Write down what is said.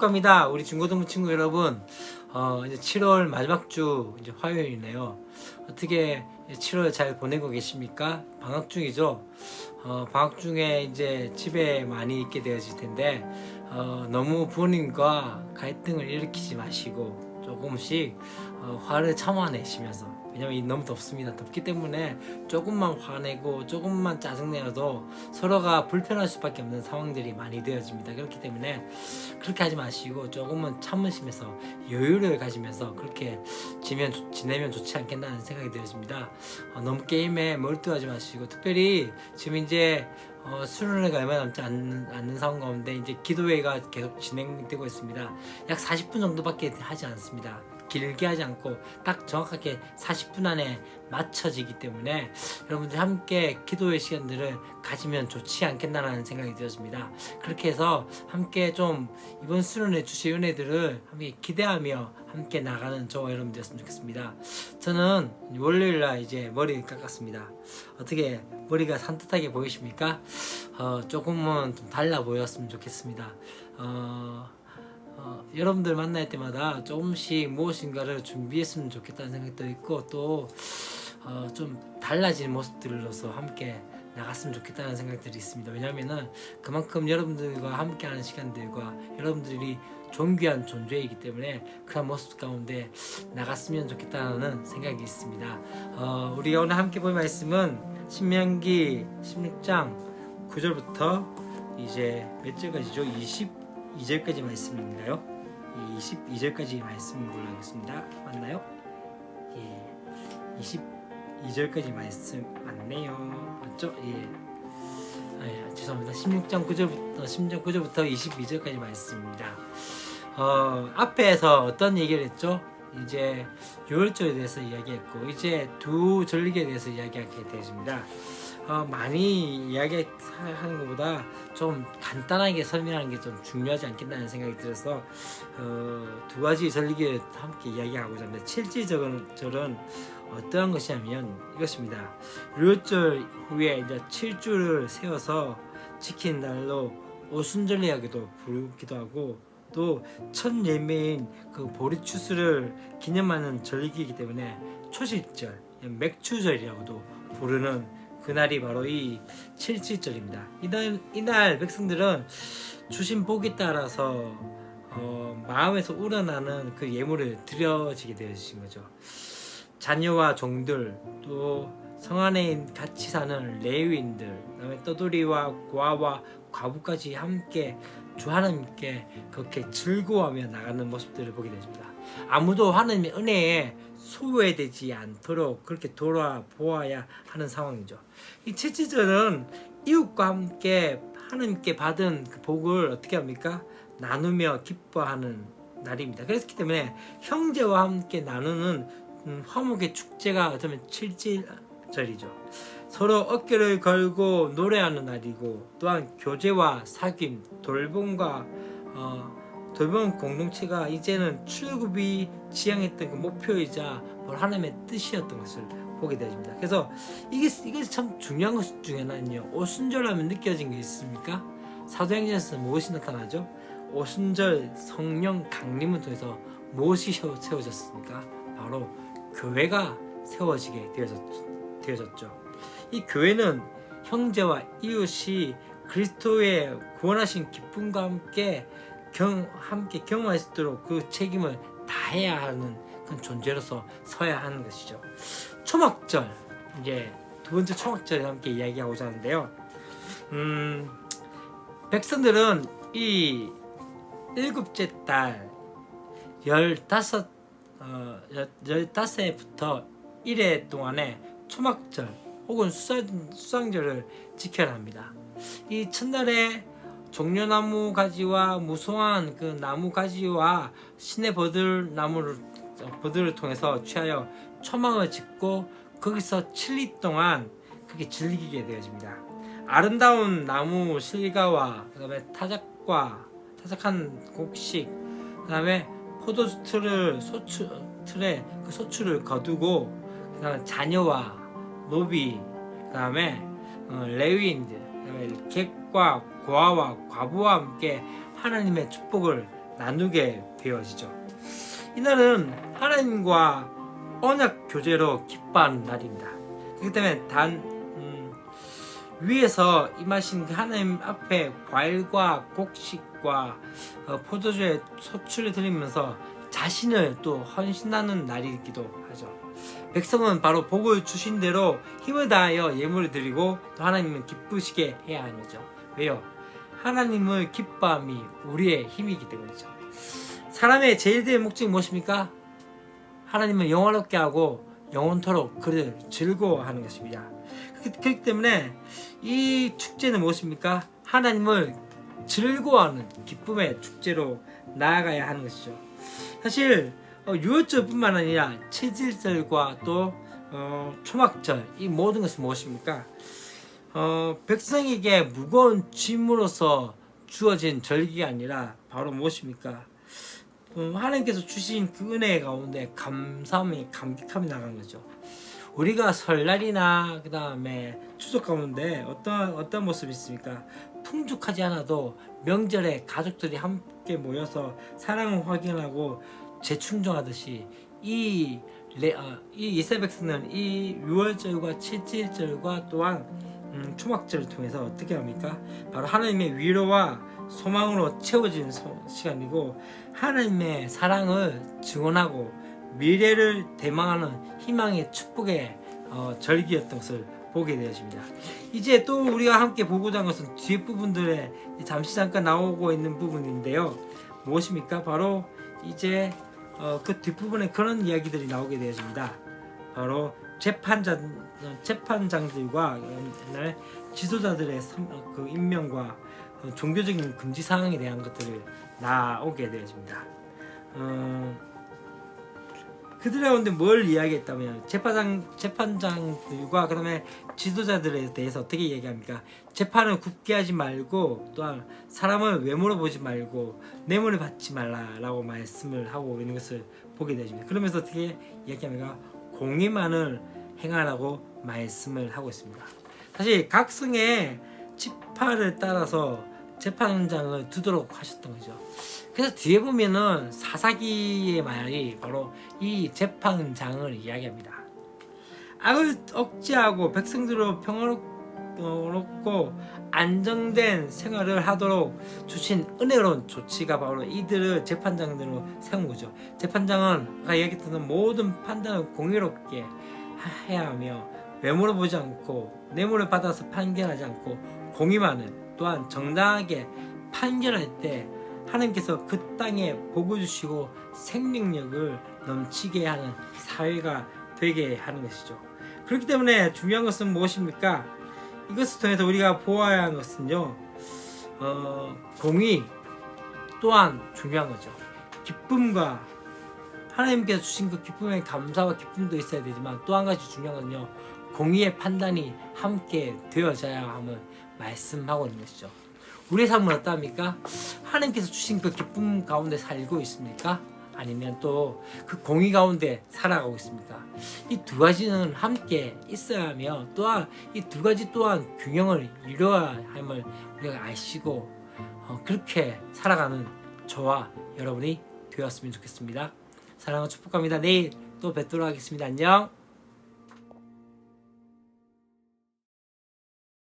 축하합니다. 우리 중고등부 친구 여러분. 어, 이제 7월 마지막 주 이제 화요일이네요. 어떻게 7월 잘 보내고 계십니까? 방학 중이죠. 어, 방학 중에 이제 집에 많이 있게 되어질 텐데 어, 너무 부모님과 갈등을 일으키지 마시고 조금씩 어, 화를 참아내시면서 왜냐면 이 너무 덥습니다. 덥기 때문에 조금만 화내고 조금만 짜증내어도 서로가 불편할 수밖에 없는 상황들이 많이 되어집니다. 그렇기 때문에 그렇게 하지 마시고 조금은 참으시면서 여유를 가지면서 그렇게 지면 좋- 지내면 좋지 않겠나는 생각이 되어집니다. 어, 너무 게임에 몰두하지 마시고 특별히 지금 이제 어, 수련회가 얼마 남지 않는, 않는 상황 가운데 이제 기도회가 계속 진행되고 있습니다. 약 40분 정도밖에 하지 않습니다. 길게 하지 않고 딱 정확하게 40분 안에 맞춰지기 때문에 여러분들 함께 기도의 시간들을 가지면 좋지 않겠나라는 생각이 들었습니다. 그렇게 해서 함께 좀 이번 수련회 주실 은혜들을 함께 기대하며 함께 나가는 저와 여러분 되었으면 좋겠습니다. 저는 월요일 날 이제 머리 깎았습니다. 어떻게 머리가 산뜻하게 보이십니까? 어, 조금은 좀 달라 보였으면 좋겠습니다. 어, 어, 여러분들 만날 때마다 조금씩 무엇인가를 준비했으면 좋겠다는 생각도 있고 또 어, 좀 달라진 모습들로서 함께 나갔으면 좋겠다는 생각들이 있습니다. 왜냐하면은 그만큼 여러분들과 함께하는 시간들과 여러분들이 존귀한 존재이기 때문에 그런 모습 가운데 나갔으면 좋겠다는 생각이 있습니다. 어, 우리 오늘 함께 볼 말씀은 신명기 16장 9절부터 이제 몇 절까지죠? 22절까지 말씀인가요? 22절까지 말씀을 올라가겠습니다. 맞나요? 예. 22절까지 말씀 맞네요. 맞죠? 예. 아, 예, 죄송합니다. 16장 9절부터 16장 9절부터 22절까지 말씀입니다. 어, 앞에서 어떤 얘기를 했죠? 이제 유월절에 대해서 이야기했고 이제 두 전리에 대해서 이야기하게 되었습니다. 어, 많이 이야기하는 것보다 좀 간단하게 설명하는 게 좀 중요하지 않겠나는 생각이 들어서 어, 두 가지 전리기를 함께 이야기하고자 합니다. 7지절은 절은 어떠한 것이냐면 이것입니다. 류절 후에 이제 7주를 세워서 지킨 날로 오순절리하기도 부르기도 하고 또 첫 예매인 그 보리추수를 기념하는 절기이기 때문에 초실절, 맥추절이라고도 부르는 그날이 바로 이 칠칠절입니다. 이날 이날 백성들은 주신 복에 따라서 어, 마음에서 우러나는 그 예물을 드려지게 되어진 거죠. 자녀와 종들 또 성 안에 같이 사는 레위인들 그다음에 떠돌이와 고아와 과부까지 함께 주 하나님께 그렇게 즐거워하며 나가는 모습들을 보게 됩니다. 아무도 하나님의 은혜에 소외되지 않도록 그렇게 돌아보아야 하는 상황이죠. 이 채찌절은 이웃과 함께 하나님께 받은 그 복을 어떻게 합니까? 나누며 기뻐하는 날입니다. 그렇기 때문에 형제와 함께 나누는 음, 화목의 축제가 어쩌면 칠칠절이죠. 서로 어깨를 걸고 노래하는 날이고 또한 교제와 사귐, 돌봄과 어, 돌봄 공동체가 이제는 출굽이 지향했던 그 목표이자 뭘 하나님의 뜻이었던 것을 보게 되어집니다. 그래서 이게 이게 참 중요한 것 중에 하나는요. 오순절하면 느껴진 게 있습니까? 사도행전에서 무엇이 나타나죠? 오순절 성령 강림을 통해서 무엇이 세워- 세워졌습니까? 바로 교회가 세워지게 되어졌, 되어졌죠. 이 교회는 형제와 이웃이 그리스도의 구원하신 기쁨과 함께 경, 함께 경험할 수 있도록 그 책임을 다해야 하는 그런 존재로서 서야 하는 것이죠. 초막절 이제 두 번째 초막절에 함께 이야기하고자 하는데요. 음, 백성들은 이 일곱째 달 열다섯 어, 열- 열다섯부터 일해 동안에 초막절 혹은 수상, 수상절을 지켜야 합니다. 이 첫날에 종려나무 가지와 무성한 그 나무 가지와 신의 버들 나무를 어, 버들을 통해서 취하여 초막을 짓고 거기서 7일 동안 그게 즐기게 되어집니다. 아름다운 나무 실과와 그다음에 타작과 타작한 곡식 그다음에 포도주 틀을 소추 틀에 그 소추를 거두고 그다음에 자녀와 노비 그 다음에 어, 레위인들 그다음에 객과 고아와 과부와 함께 하나님의 축복을 나누게 되어지죠. 이날은 하나님과 언약 교제로 기뻐하는 날입니다. 그렇기 때문에 단 음, 위에서 임하신 그 하나님 앞에 과일과 곡식과 어, 포도주의 소출을 드리면서 자신을 또 헌신하는 날이기도 하죠. 백성은 바로 복을 주신 대로 힘을 다하여 예물을 드리고 또 하나님을 기쁘시게 해야 하는 거죠. 왜요? 하나님을 기뻐함이 우리의 힘이기 때문이죠. 사람의 제일 된 목적이 무엇입니까? 하나님을 영원롭게 하고 영원토록 그를 즐거워하는 것입니다. 그렇기, 때문에 이 축제는 무엇입니까? 하나님을 즐거워하는 기쁨의 축제로 나아가야 하는 것이죠. 사실 어, 유월절뿐만 아니라 채질절과 또 어, 초막절 이 모든 것은 무엇입니까? 어, 백성에게 무거운 짐으로서 주어진 절기가 아니라 바로 무엇입니까? 음, 하나님께서 주신 그 은혜 가운데 감사함이 감격함이 나간 거죠. 우리가 설날이나 그 다음에 추석 가운데 어떤 어떤 모습이 있습니까? 풍족하지 않아도 명절에 가족들이 함께 모여서 사랑을 확인하고 재충전하듯이 이, 레, 어, 이 백성은 이 유월절과 칠칠절과 또한 음, 초막절을 통해서 어떻게 합니까? 바로 하나님의 위로와 소망으로 채워진 소- 시간이고 하나님의 사랑을 증언하고 미래를 대망하는 희망의 축복의 어, 절기였던 것을 보게 되었습니다. 이제 또 우리가 함께 보고자 한 것은 뒤에 부분들에 잠시 잠깐 나오고 있는 부분인데요. 무엇입니까? 바로 이제 어, 그 뒷부분에 그런 이야기들이 나오게 되었습니다. 바로 재판장 재판장들과 옛날 지도자들의 그 임명과 어, 종교적인 금지 사항에 대한 것들을 나오게 되었습니다. 어, 그들 가운데 뭘 이야기했다면 재판장 재판장들과 그다음에 지도자들에 대해서 어떻게 얘기합니까? 재판을 굽게 하지 말고 또한 사람을 외모로 보지 말고 뇌물을 받지 말라라고 말씀을 하고 있는 것을 보게 되십니다. 그러면서 어떻게 이야기합니까? 공의만을 행하라고 말씀을 하고 있습니다. 사실 각 성의 지파를 따라서 재판장을 두도록 하셨던 거죠. 그래서 뒤에 보면은 사사기의 말이 바로 이 재판장을 이야기합니다. 악을 억제하고 백성들로 평화롭고 안정된 생활을 하도록 주신 은혜로운 조치가 바로 이들을 재판장들로 세운 거죠. 재판장은 아까 얘기했던 모든 판단을 공의롭게 하- 해야 하며 외모를 보지 않고 뇌물을 받아서 판결하지 않고 공의만은 또한 정당하게 판결할 때 하나님께서 그 땅에 복을 주시고 생명력을 넘치게 하는 사회가 되게 하는 것이죠. 그렇기 때문에 중요한 것은 무엇입니까? 이것을 통해서 우리가 보아야 하는 것은요, 어, 공의 또한 중요한 거죠. 기쁨과 하나님께서 주신 그 기쁨의 감사와 기쁨도 있어야 되지만 또 한 가지 중요한 건요, 공의의 판단이 함께 되어져야 함을 말씀하고 있는 것이죠. 우리의 삶은 어떠합니까? 하나님께서 주신 그 기쁨 가운데 살고 있습니까? 아니면 또 그 공의 가운데 살아가고 있습니까? 이 두 가지는 함께 있어야 하며 또한 이 두 가지 또한 균형을 이루어야 함을 우리가 아시고 어, 그렇게 살아가는 저와 여러분이 되었으면 좋겠습니다. 사랑과 축복합니다. 내일 또 뵙도록 하겠습니다. 안녕.